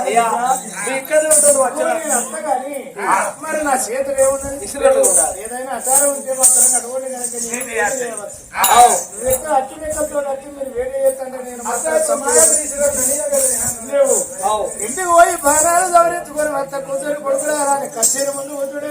అయ్యా ఇక్కడ మరి నా చేతులు ఏమున్నది ఇసుకలు. ఏదైనా అచారం ఉంటే మాత్రం అటువంటి కనుక. నువ్వు అట్టి మెక్కలతో అట్టి మీరు వేడి చేస్తుంటే నేను లేవు. ఇంటికి పోయి బాణాలు గమనించుకొని వస్త కూతురు కొడుకురా రాని కచేరి ముందు కూతుడు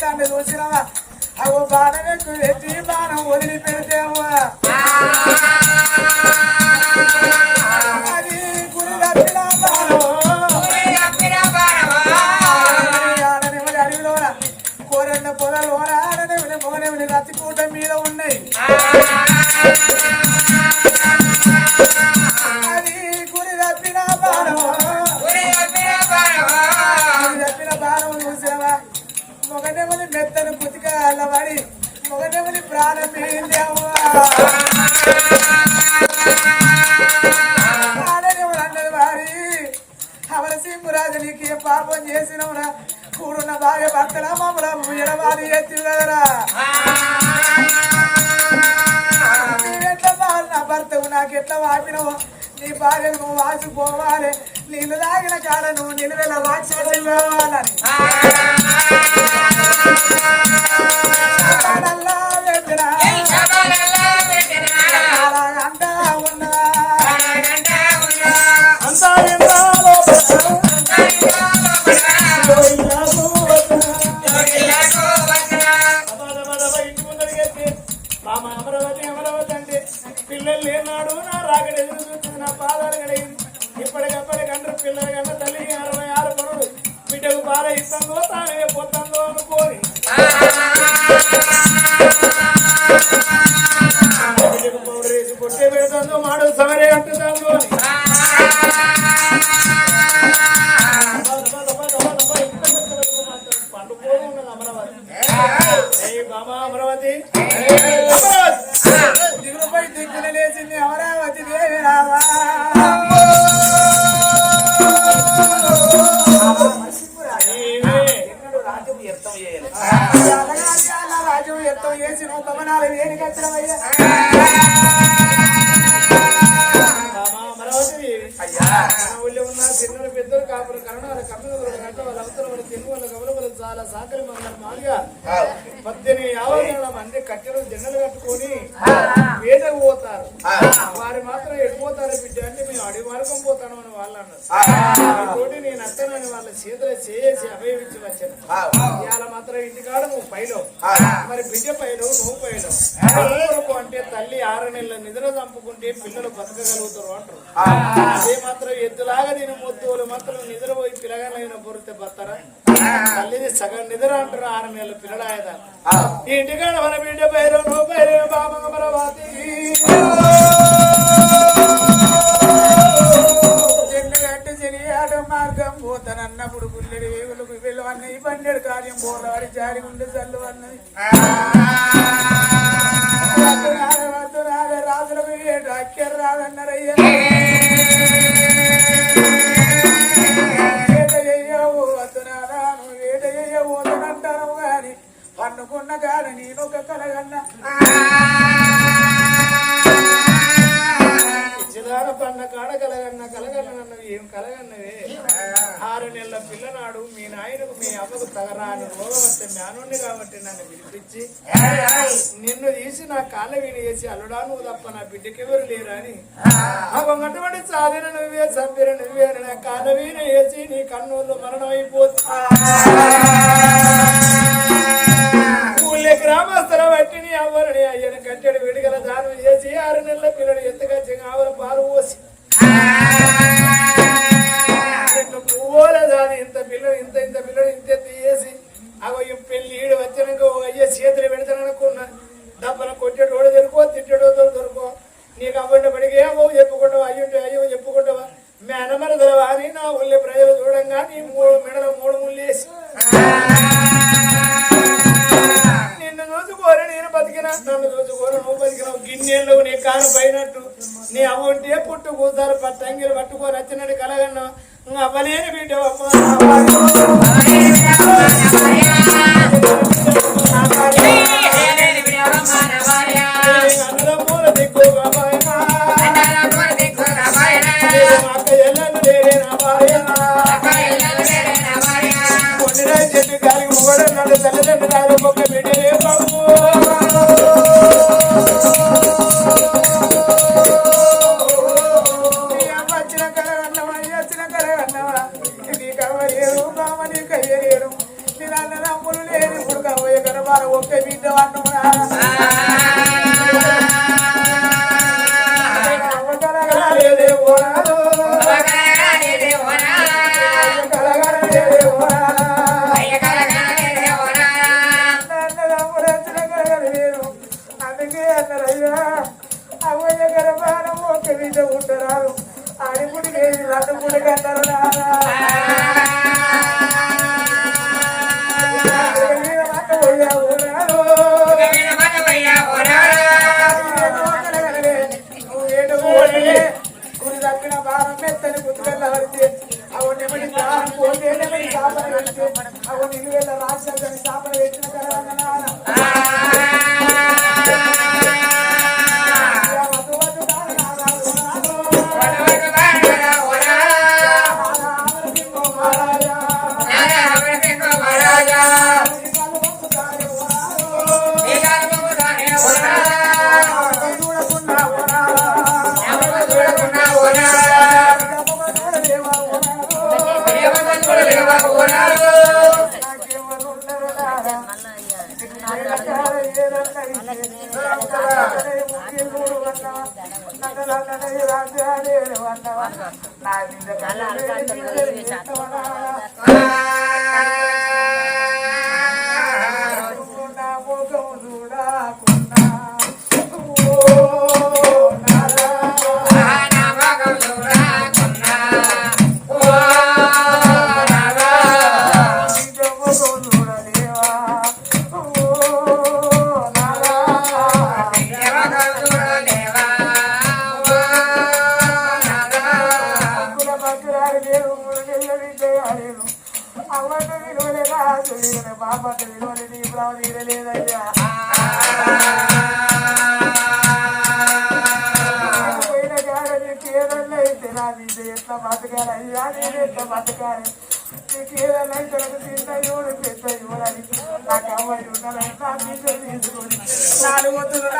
వేటి ఎత్తాన్ని చూసినవా అవు బాణం ఎక్కువ ఎత్తి బాణం వదిలి నీకు పాపం చేసినవురా కూడున్న భార్య భర్తల మమ్మల ఎడబాది ఎత్తి కదరా నీవెట్లా బాలు నా భర్తవు నాకెట్లా వాపినవు నీ భార్యను నువ్వు వాసిపోవాలి నీళ్ళు తాగిన కాడ నువ్వు నిలువెల పెట్టినా, అలాగంటా ఉన్నా అంతా ఎంతా అమరావతి అమరావతి అంటే పిల్లలు లేనాడు నా రాకడ ఎదురు చూస్తుంది నా పాదాలు పిల్లలు కన్నా తల్లికి అరవై ఆరు పనులు. బిడ్డకు బాధ ఇస్తుందో తానే పోతా మన ఊళ్ళో ఉన్న చిన్న పెద్దలు కాపులు కరణాలు కమ్మిన గంట వాళ్ళ అవతల వాళ్ళ తెలుగు వాళ్ళ గౌరవ వాళ్ళ చాలా సాకలి మందరం మాదిగా పద్దెనిమిది యాభై వేల మంది కట్టెలు జెండలు కట్టుకొని వేదకు పోతారు. వారు మాత్రం ఎడిపోతారు బిడ్డ అంటే మేము అడిగి మార్గం పోతాను అని వాళ్ళు అన్నారు. నేను అత్తనని వాళ్ళ చేతులు చేసి అభయమించి వచ్చాను ఇవాళ మాత్రం ఇంటికాడ నువ్వు పైలో మరి బిడ్డ పైలో నువ్వు పైలో. అంటే తల్లి ఆరు నెలల నిద్ర చంపుకుంటే పిల్లలు బతకగలుగుతారు అంటారు. అదే మాత్రం ఎద్దులాగా నేను ముద్దులు మాత్రం నిద్రపోయి పిల్లగాలైన పొరితే బతారా తల్లిది సగం నిద్ర అంటారు ఆరు నెలల పిల్లడాయదా ఈ ఇంటికాడ మన బిడ్డ పైరు నువ్వు పైరు బామగ మార్గం పోతానన్నప్పుడు గుల్లెడి వేగులకు వెళ్ళవన్న ఈ కార్యం పోరాడి జారి ఉండి చల్లు అన్నది రాజులకు రాదన్నారయ్యా? పన్నుకున్న కాడ నేనొక కలగన్నా. చిదాన పన్న కాడ కలగన్న కలగన్నవి ఏం కలగన్నవే? ఆరు నెలల పిల్లనాడు మీ నాయనకు మీ అమ్మకు తగరాని రోగం వస్తే జ్ఞానుణ్ణి కాబట్టి నన్ను పిలిపించి నిన్ను తీసి నా కాళ్ళ వీని వేసి అల్లుడా నువ్వు తప్ప నా బిడ్డకెవరు లేరా అని అటువంటి సాధిన నువ్వే చంపిన నువ్వే నా కాళ్ళ వీణ వేసి నీ కన్నూళ్ళు మరణం అయిపోతా కట్టెడు విడిగల దానం చేసి ఆరు నెలల పిల్లడు ఎంతగా ఆవుల పాలు పోసి. రెండు పువ్వుల దాని ఇంత పిల్లడు ఇంత ఇంత పిల్లడు ఇంత తీయేసి అవి పెళ్ళి ఈడు వచ్చినాక ఓ అయ్య చేతులు పెడతాననుకున్నా డబ్బన కొట్టేటోడు దొరుకో తిట్టేటోడు దొరుకో. నీకు అవ్వండి పడికి ఏమో చెప్పుకుంటావా అయ్యుంటే అయ్యో చెప్పుకుంటావా. మేనమరదలవా అని నా ఊళ్ళో ప్రజలు చూడంగా నీ మూడు మెడల మూడు ముళ్ళేసి నిన్ను చూసుకోరు నేను బతికినా నన్ను చూసుకోరు నువ్వు బతికినావు. గిన్నెళ్ళు నీ కాను పైనట్టు. నీ అవ్వంటే పుట్టు కూతారు పట్టంగిలు పట్టుకొని వచ్చినట్టు కలగన్నా అవ్వలేని బిడ్డ బిడ్డ ఉంటారు ఆడిపుడి లేదు అవ్వంటే కాపాడు విలువని దీపం తీరలేదయ్యా పోయిన కాడని కేదన్నైతే నా మీద ఎట్లా బతకాలి అయ్యా నేను ఎట్లా బతకాలి కేదన్నైతే నాకు తింట నాలుగు వందలు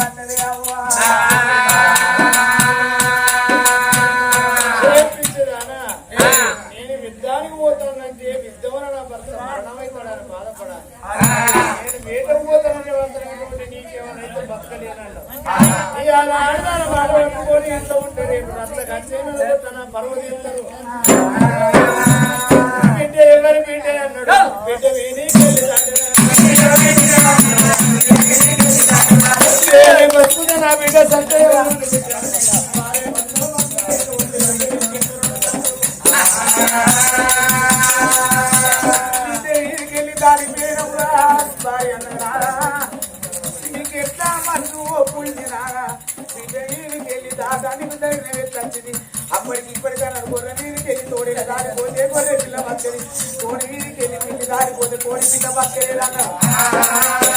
అన్నది అవ్వ నిలిచినాగా విజయీని వెళ్ళి దాకా నీకు ధైర్యం ఎట్లొచ్చింది అప్పటికి ఇప్పటికైనా గొర్రె మీదకి వెళ్ళి తోడేల దారి పోతే గొర్రె పిల్ల పక్కని. కోడి మీదకి వెళ్ళి దారి పోతే కోడి పిల్ల పక్కలేదన్నారు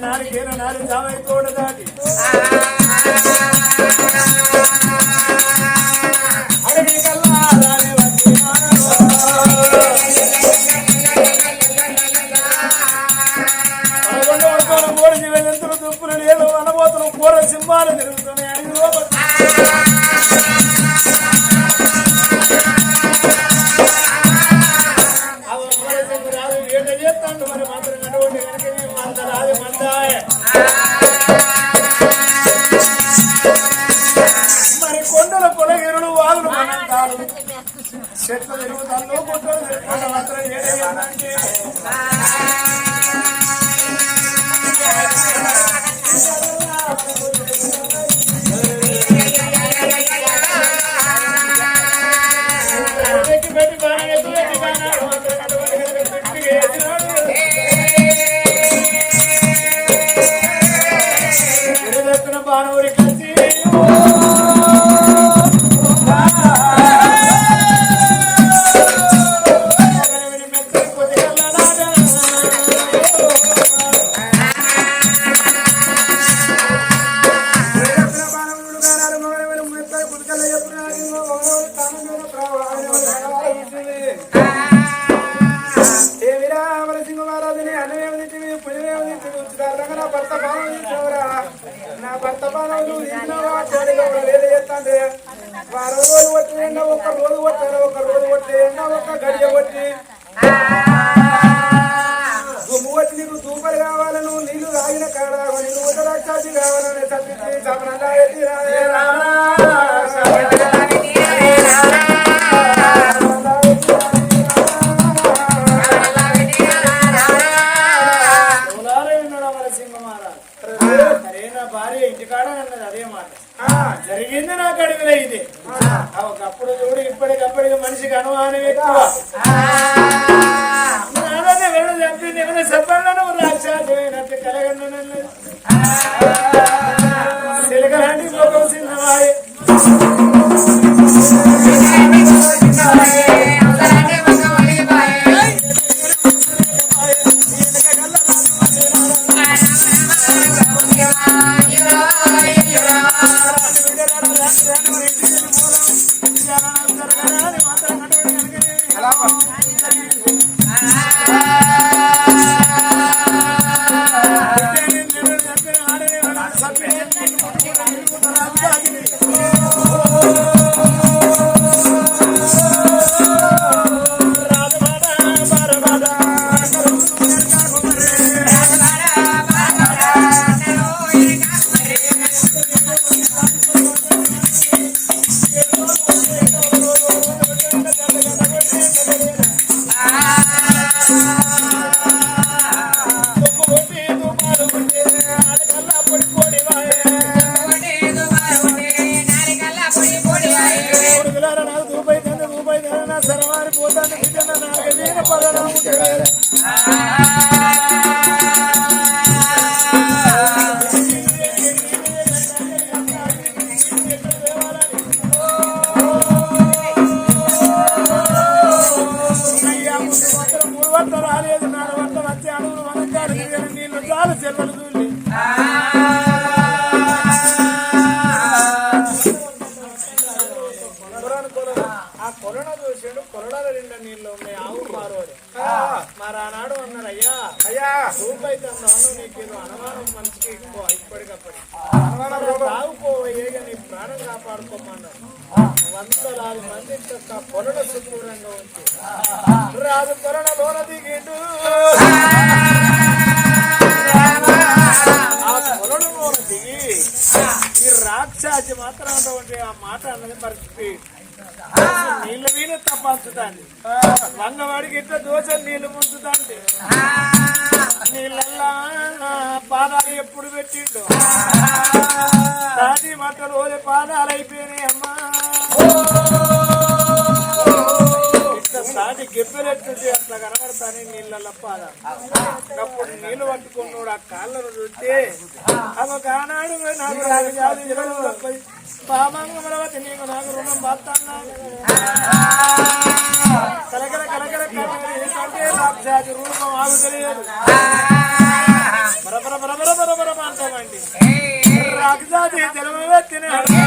నాడు కేర నాడు జామై తోడ దాటి వారం రోజులు పట్టిన ఒక్క రోజు పట్టిన కొలడల నిండా నీళ్ళు ఉన్నాయి. ఆవు మారోడు మరి ఆనాడు అన్నారు అయ్యా అయ్యా. రూపాయి అన్నం నీకేదో అనుమానం మనిషికి ఎక్కువ ఇప్పటికప్పటి తాగుపోవయ్యే నీ ప్రాణం కాపాడుకోమన్నారు. వందలాది మంది యొక్క పొలల సుదూరంగా ఉంచి. రాజు కొరణ లోన దిగిండు. ఆ పొలల లోన దిగి ఈ రాక్షసి మాత్రం ఆ మాట అన్నది మర్చిపోయి నీళ్ళు వీళ్ళు తప్పంచుతాండి వంగవాడికి ఇట్లా దోశలు నీళ్ళు ముంచుతాండి నీళ్ళల్లా పాదాలు ఎప్పుడు పెట్టిండు? తాటి మట్ట రోజు పాదాలు అయిపోయినాయి అమ్మా. సాటి గెబ్బెలెట్టుంది అట్లా కనబడతానే నీళ్ళ పాదాలు అప్పుడు నీళ్ళు పట్టుకున్నాడు ఆ కాళ్ళను చూస్తే అవ ఆనాడు నాకు రాజు కాదు ఇరవై తప్పది. పామంగమరవతి నీకు నాకు రుణం బాస్తాను కలకల కలకల కంటే రాక్షాది రూపం ఆగు తెలియదు. బరబర బరబర బరబర అంటామండి. రాక్షాది జలమెత్తిన తినే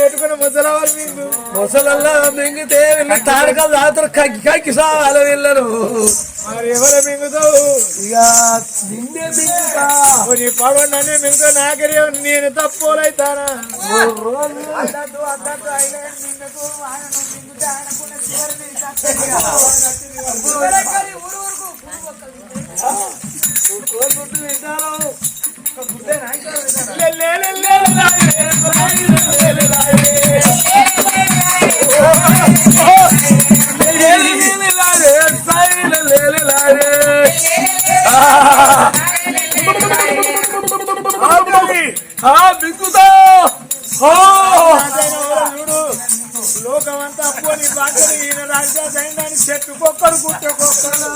పెట్టుకుని ముసలవారు మీకు ముసలల్లో మింగితే వీళ్ళు తాడకాలు తాగుతారు కక్కి కక్కి సావాలి వీళ్ళను మరి ఎవరు మింగుతావు ఇక నిన్నే మింగుతా నీ పడవన్నీ మింగుతా నాకరే నేను తప్పులైతానా ఊరు ఊరుకు లోకమంతా పోని బాటలు ఈయన రాజా దైనాన్ని చెట్టుకొక్కరు గుట్టకొక్కరు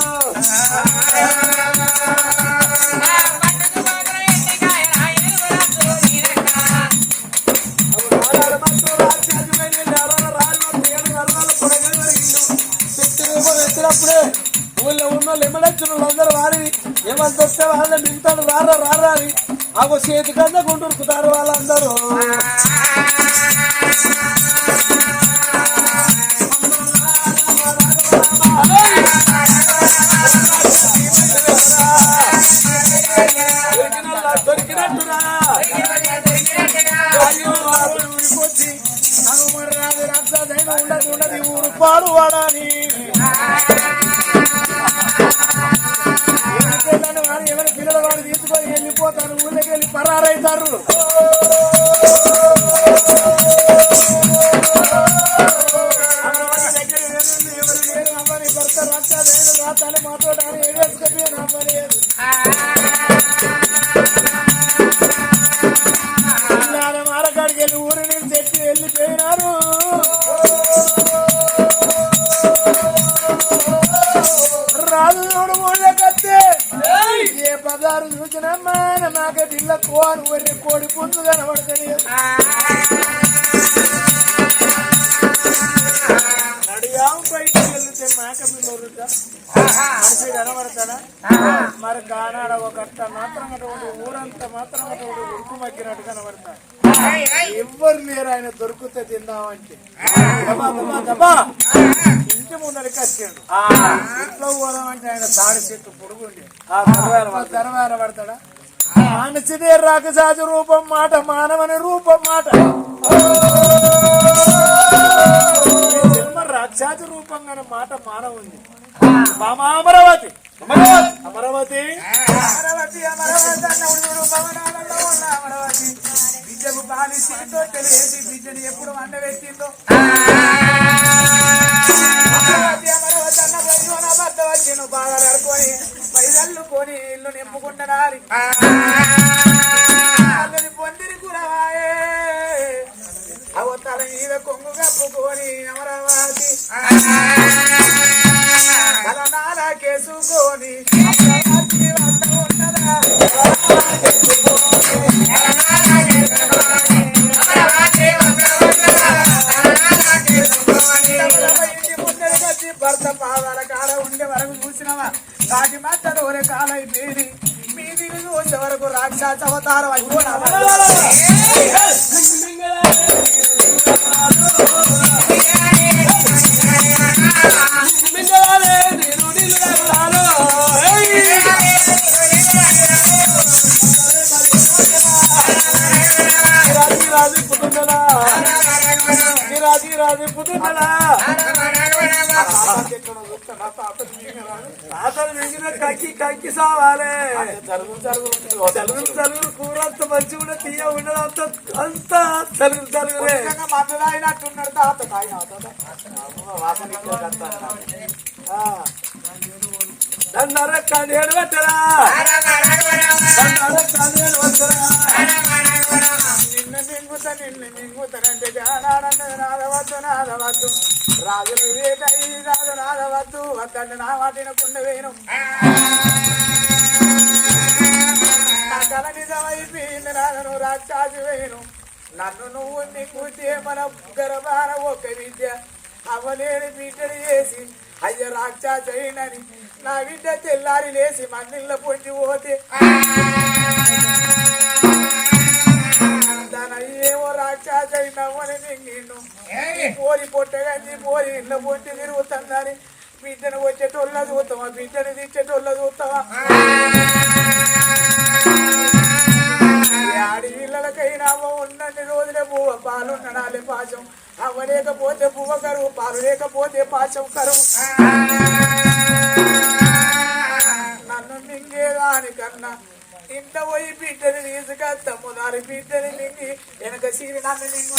ఏమంత వస్తే వాళ్ళని మిగతాడు రారా రారా అని. ఆగో చేతి కన్నా గుంటురుకుతారు వాళ్ళందరూ. దొరికినోళ్ళ దొరికినట్టురా. అయ్యో వాడు ధరలు మరి గానాడ ఒక అట్ట మాత్రం అటువంటి ఊరంతా మాత్రం అటువంటి ఉరుకు మగ్గినట్టు కనబడతాడు ఎవ్వరు లేరు ఆయన దొరికితే తిందామంటే. ఇంటి ముందరికి వచ్చాడు ఇంట్లో పోదామంటే ఆయన తాడి చెట్టు పొడుగుండి. తెరవేర పడతాడా? మానసిదే రాకసాజు రూపం మాట మానవని రూపం మాట. రాక్షాజు రూపంగానే మాట మానవుంది. మామా అమరావతి. అమరావతి! అమరావతి! అమరావతి అన్న ఉడుగుడు భవనాలలో ఉన్న అమరావతి. బిడ్డకు పాలి సీతో తెలియసి బిడ్డని ఎప్పుడు వండబెట్టిందో అమరావతి అమరావతి అన్న ప్రజల భర్త వచ్చిన బాగా నడుకొని పైదల్లుకొని ఇల్లు నింపుకుంటున్నారు. రాజీ రాజీ పుట్టుదలా తాతలు మింగిన కక్కి కక్కి సావాలి. జరుగు జరుగు తెలుగు తెలుగు కూర అంత మంచిగా కూడా తీయ ఉండదు. అంత అంత మాట్లాడినట్టున్నాడు తాత. కాయ వాసన నిన్ను మింగుతా నిన్ను మింగుతానంటే జానాడన్నది నాదవద్దు నాదవద్దు రాజులు. వేటై రాజు నాదవద్దు వద్దంటే నా వాటినకుండా వేను కల నిజమైపోయింది రాజను రాక్షాసి వేను నన్ను నువ్వు నీకు మన గర్భాన ఒక విద్య అవలేని బిడ్డని చేసి అయ్య రాక్షసైనని నా బిడ్డ తెల్లారి లేసి మన్నిళ్ళ పొంచి పోతే. ఏమో రాక్షసై నవ్వని మింగిను పోరి పొట్టగంది పోరి ఇళ్ళ పొంటి తిరుగుతుందని బిడ్డను వచ్చేటోళ్ళ చూస్తావా? బిడ్డను తెచ్చేటోళ్ళ చూస్తావా? ఆడి పిల్లలకైనా అవ్వ ఉన్నన్ని రోజులే పువ్వ పాలు నడాలి పాశం. అవ్వ లేకపోతే పువ్వ కరువు పాలు లేకపోతే పాశం కరువు. నన్ను మింగేదానికన్నా ఇంట పోయి బిడ్డని తీసుకొస్తాము దాని బిడ్డని మింగి వెనక సీరి నన్ను మింగు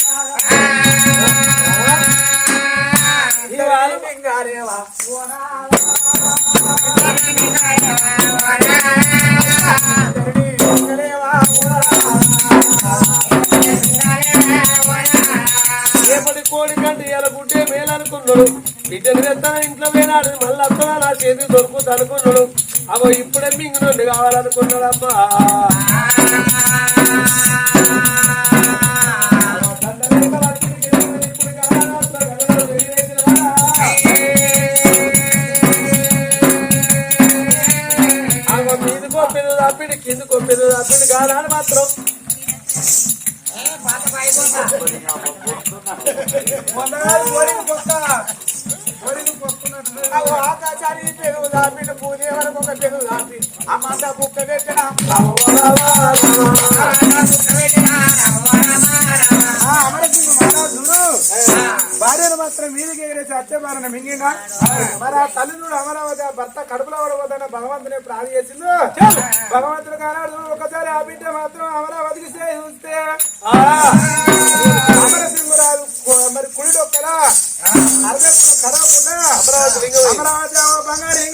మింగారేవా మింగలేవా రేపటి కోడి కంటే ఇలా గుడ్డే మేలనుకున్నాడు. బిడ్డలు తెస్తా ఇంట్లో వేలాడు మళ్ళీ అత్తగా నా చేతి దొరుకుతుంది అనుకున్నాడు అవో ఇప్పుడే మింగు నుండి కావాలనుకున్నాడు మీదకో పెద్ద తప్పిడి కిందకో పెద్ద తప్పిడి కాదని మాత్రం. ఆకాశాన్ని పెరుగు దాపి పూజే వరకు ఒక పెరుగు దాపి అమ్మంత బుక్క పెట్టిన భార్యను మాత్రం మీదికి ఎగిరేసి అత్యమారణ మింగినా మరి ఆ తల్లినుడు అమరావతి ఆ భర్త కడుపులో పడబోతున్న భగవంతుని ప్రాణి చేసిండు భగవంతుడు కానాడు ఒకసారి ఆ బిడ్డ మాత్రం అమరావతికి చూస్తే అమరసింహరాజు మరి కుడి ఒక్కలా అరవై కడవకుండా అమరావతి అమరావతి బంగారు